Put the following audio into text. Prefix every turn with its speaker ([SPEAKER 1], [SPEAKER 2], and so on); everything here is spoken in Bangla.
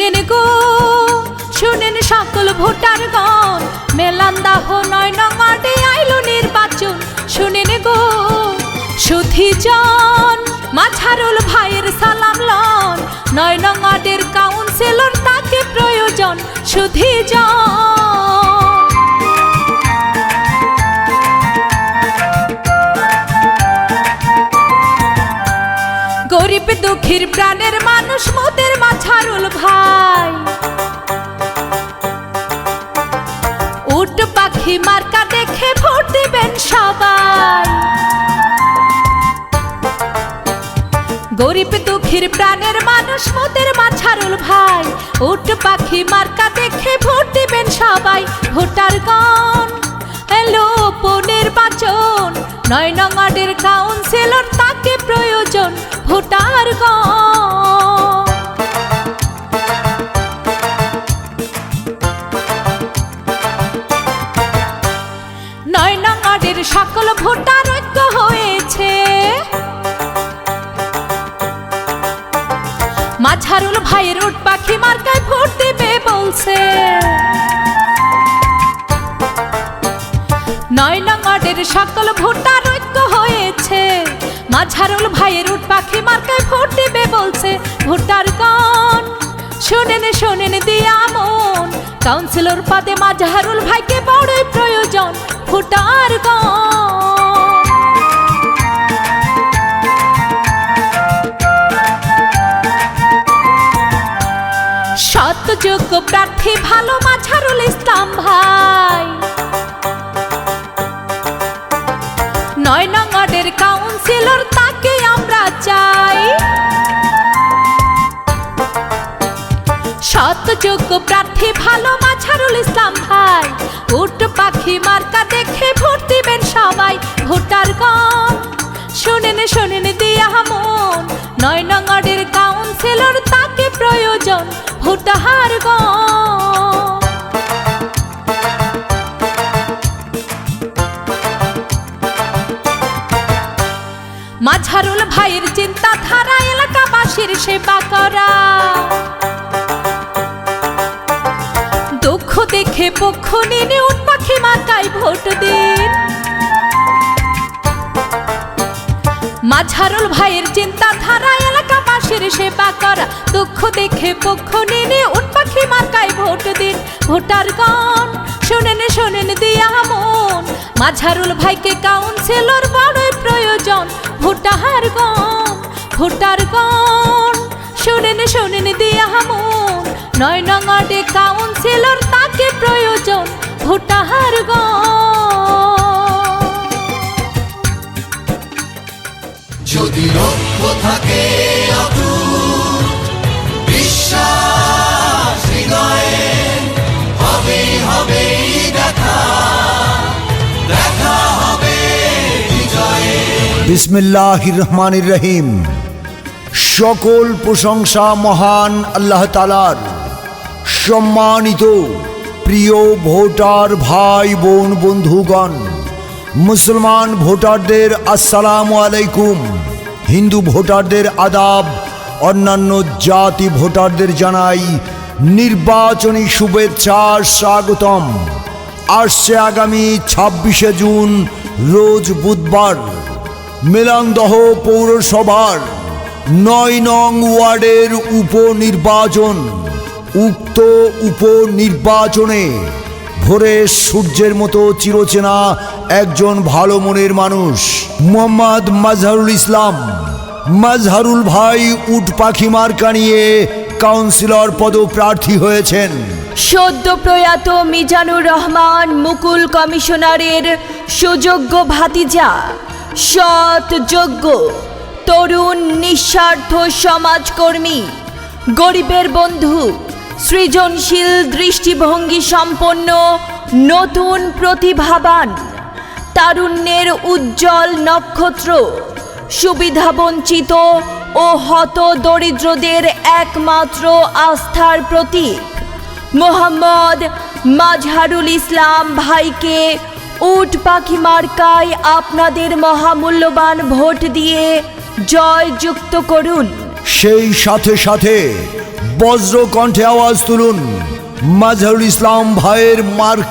[SPEAKER 1] শুনেন গো, শুনেন সকল ভোটার গণ। মেলান দাহ নয় নঙাটে আইলো নির্বাচন। শুনেন গো সুধীজন মাঝারুল ভাইয়ের সালাম লন। নয় নঙাটের কাউন্সিলর তাকে প্রয়োজন সুধীজন গরিব দুঃখীর প্রাণের মানুষ মোদের মাঝারুল ভাই। উট পাখি মার্কা দেখে ভোট দিবেন সবাই। গরিব দুঃখীর প্রাণের মানুষ মোদের মাঝারুল ভাই। উট পাখি মার্কা দেখে ভোট দিবেন সবাই। ভোটার গণ, এলো নির্বাচন নয় নঙাডের কাউন্সিলর তাকে প্রয়োজন। ভোটার গণ। মাঝারুল ভাইয়ের উট পাখি মার্কায় ভোট দেবে বলছে। নয় নঙাডের সকল ভোটার ঐক্য হয়েছে। মাঝারুল ভাইয়ের উট পাখি মার্কায় ভোট দেবে বলছে। ভোটার গণ, শোনেন শোনেন, দিয়া মন। কাউন্সিলর পদে মাঝারুল ভাইকে বড়ই প্রয়োজন। ভোটার গণ। সত্যযোগ্য প্রার্থী ভালো মাঝারুল ইসলাম ভাই। নয় নঙ্গরের কাউন্সিলর তাকে আমরা চাই। সত্যযোগ্য প্রার্থী ভালো মাঝারুল ইসলাম ভাই। উট পাখি মার্কা দেখে ভোট দিবেন সবাই, ভোটার গণ। শোনেন শোনেন দিয়া মন। নয় তাকে প্রয়োজন ভোটার গণ। মাঝারুল ভাইয়ের চিন্তাধারা এলাকাবাসীর সেবা করা। দুঃখ দেখে পক্ষ নিনে উঠ পাখি মাতায় ভোট দিন। মাঝারুল ভাইয়ের চিন্তা চিন্তাধারা এলাকাবাসীর সেবা দুঃখ দেখে পক্ষ নিনে উঠ পাখি মার্কায় ভোট দিন। ভোটার গণ, শোনেন শোনেন, দিয়া মন। মাঝারুল ভাইকে কাউন্সিলর বড়ই প্রয়োজন। ভোটার গণ ভোটার গণ, শোনেন শোনেন, দিয়া মন। নয় নঙাটে কাউন্সিলর তাকে প্রয়োজন। ভোটার গণ।
[SPEAKER 2] যদি লক্ষ্য থাকে
[SPEAKER 3] বিসমিল্লাহির রহমানির রহিম সকল প্রশংসা মহান আল্লাহ তালার সম্মানিত প্রিয় ভোটার ভাই, বোন, বন্ধুগণ, মুসলমান ভোটারদের আসসালামু আলাইকুম। হিন্দু ভোটারদের আদাব, অন্যান্য জাতি ভোটারদের জানাই নির্বাচনী শুভেচ্ছা, স্বাগতম। আসছে আগামী ছাব্বিশে জুন, রোজ বুধবার। মেলান্দহ পৌরসভার নয় নং ওয়ার্ডের উপনির্বাচন। উক্ত উপনির্বাচনে ভোরে সূর্যের মতো চিরচেনা একজন ভালো মনের মানুষ, মোহাম্মদ মাজহারুল ইসলাম। মাজহারুল ভাই উট পাখি মার্কা নিয়ে কাউন্সিলর পদপ্রার্থী হয়েছেন।
[SPEAKER 4] সদ্য প্রয়াত মিজানুর রহমান মুকুল কমিশনারের সুযোগ্য ভাতিজা। সৎ যোগ্য তরুণ, নিঃস্বার্থ সমাজকর্মী, গরিবের বন্ধু, সৃজনশীল, দৃষ্টিভঙ্গি সম্পন্ন, নতুন প্রতিভাবান, তারুণ্যের উজ্জ্বল নক্ষত্র, সুবিধাবঞ্চিত ও হত দরিদ্রদের একমাত্র আস্থার প্রতীক। মোহাম্মদ মাজহারুল ইসলাম ভাইকে উট পাখি মার্কায় আপনাদের মহামূল্যবান ভোট দিয়ে জয়যুক্ত করুন।
[SPEAKER 3] সেই সাথে সাথে বজ্র কণ্ঠে আওয়াজ তুলুন। মাঝারুল ইসলাম ভাইয়ের মার্ক